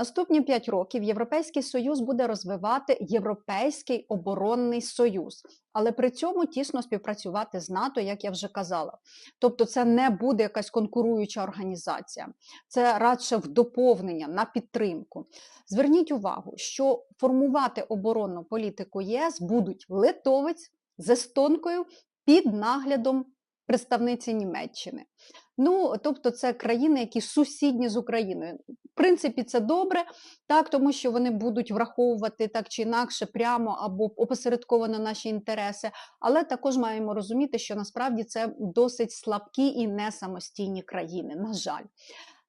наступні 5 років Європейський Союз буде розвивати Європейський оборонний союз, але при цьому тісно співпрацювати з НАТО, як я вже казала. Тобто, це не буде якась конкуруюча організація, це радше в доповнення на підтримку. Зверніть увагу, що формувати оборонну політику єС будуть литовець з естонкою під наглядом представниці Німеччини. Ну, тобто, це країни, які сусідні з Україною. В принципі, це добре, так, тому що вони будуть враховувати так чи інакше прямо або опосередковано наші інтереси. Але також маємо розуміти, що насправді це досить слабкі і не самостійні країни. На жаль.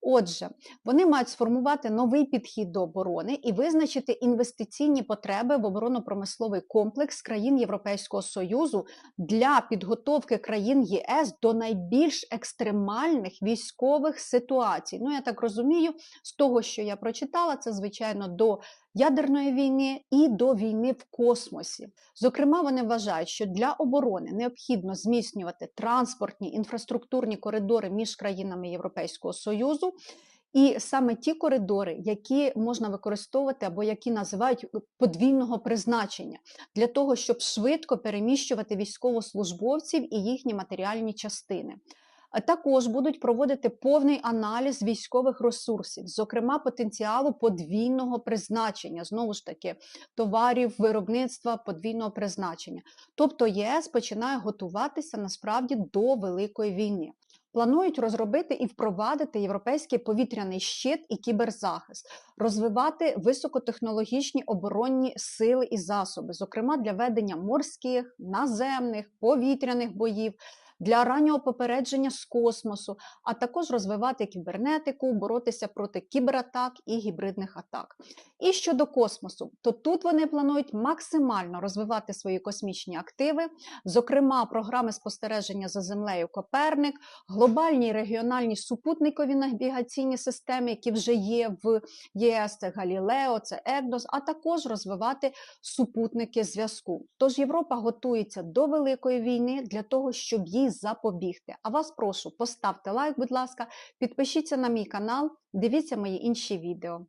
Отже, вони мають сформувати новий підхід до оборони і визначити інвестиційні потреби в оборонно-промисловий комплекс країн Європейського Союзу для підготовки країн ЄС до найбільш екстремальних військових ситуацій. Ну, я так розумію, з того, що я прочитала, це звичайно до ядерної війни і до війни в космосі. Зокрема, вони вважають, що для оборони необхідно зміцнювати транспортні інфраструктурні коридори між країнами Європейського Союзу. І саме ті коридори, які можна використовувати або які називають подвійного призначення, для того, щоб швидко переміщувати військовослужбовців і їхні матеріальні частини. Також будуть проводити повний аналіз військових ресурсів, зокрема потенціалу подвійного призначення, знову ж таки, товарів, виробництва подвійного призначення. Тобто ЄС починає готуватися насправді до великої війни. Планують розробити і впровадити європейський повітряний щит і кіберзахист, розвивати високотехнологічні оборонні сили і засоби, зокрема для ведення морських, наземних, повітряних боїв, для раннього попередження з космосу, а також розвивати кібернетику, боротися проти кібератак і гібридних атак. І щодо космосу, то тут вони планують максимально розвивати свої космічні активи, зокрема, програми спостереження за землею Коперник, глобальні регіональні супутникові навігаційні системи, які вже є в ЄС, це Галілео, це Егнос, а також розвивати супутники зв'язку. Тож Європа готується до великої війни для того, щоб їй запобігти. А вас прошу, поставте лайк, будь ласка, підпишіться на мій канал, дивіться мої інші відео.